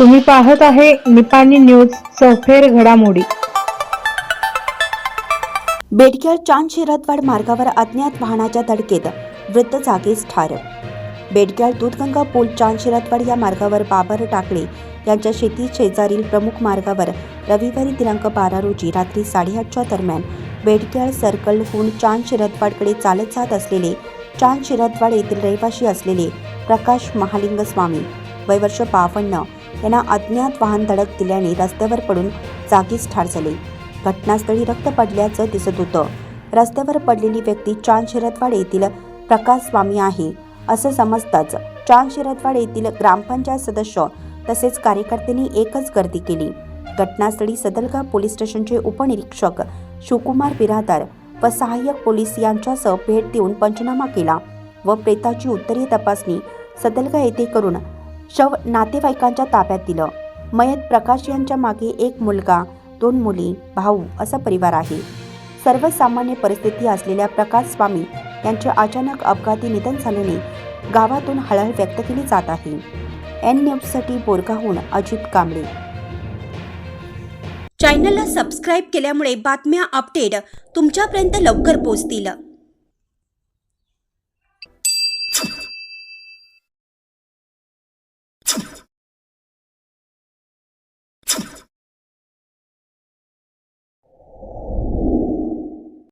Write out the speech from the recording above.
तुम्ही पाहत आहे निपाणी न्यूज चौफेर घडामोडी. बेडक्याळ चांद शिरतवाड मार्गावर अज्ञात वाहनाच्या धडकेत वृद्ध जागीच ठार. बेडक्याळ दूधगंगा पूल चांद शिरतवाड या मार्गावर बाबर टाकळे यांच्या शेती शेजारील प्रमुख मार्गावर रविवारी दिनांक बारा रोजी रात्री साडेआठच्या दरम्यान बेडक्याळ सर्कलहून चांद शिरतवाडकडे चालत जात असलेले चांद शिरतवाड येथील रहिवाशी असलेले प्रकाश महालिंग स्वामी वय वर्ष बावन्न यांना अज्ञात वाहन धडक दिल्याने रस्त्यावर पडून जागीच ठार झाले. घटनास्थळी रक्त पडल्याचं दिसत होतं. रस्त्यावर पडलेली व्यक्ती चांद शिरतवाड येथील प्रकाश स्वामी आहे. असं समजताच चांद शिरतवाड येथील ग्रामपंचायत सदस्य तसेच कार्यकर्त्यांनी एकच गर्दी केली. घटनास्थळी सदलगा पोलीस स्टेशनचे उपनिरीक्षक शिवकुमार बिरादार व सहाय्यक पोलीस यांच्यासह भेट देऊन पंचनामा केला व प्रेताची उत्तरीय तपासणी सदलगा येथे करून शव नातेवाईकांच्या ताब्यात दिलं. मयत प्रकाश यांच्या मागे एक मुलगा दोन मुली भाऊ असा परिवार आहे. सर्वसामान्य परिस्थिती असलेल्या प्रकाश स्वामी यांचे अचानक अपघाती निधन झाल्याने गावातून हळहळ व्यक्त केली जात आहे. एन न्यूजसाठी बोरगाहून अजित कांबळे. चॅनलला सबस्क्राईब केल्यामुळे बातम्या अपडेट तुमच्यापर्यंत लवकर पोहोचतील.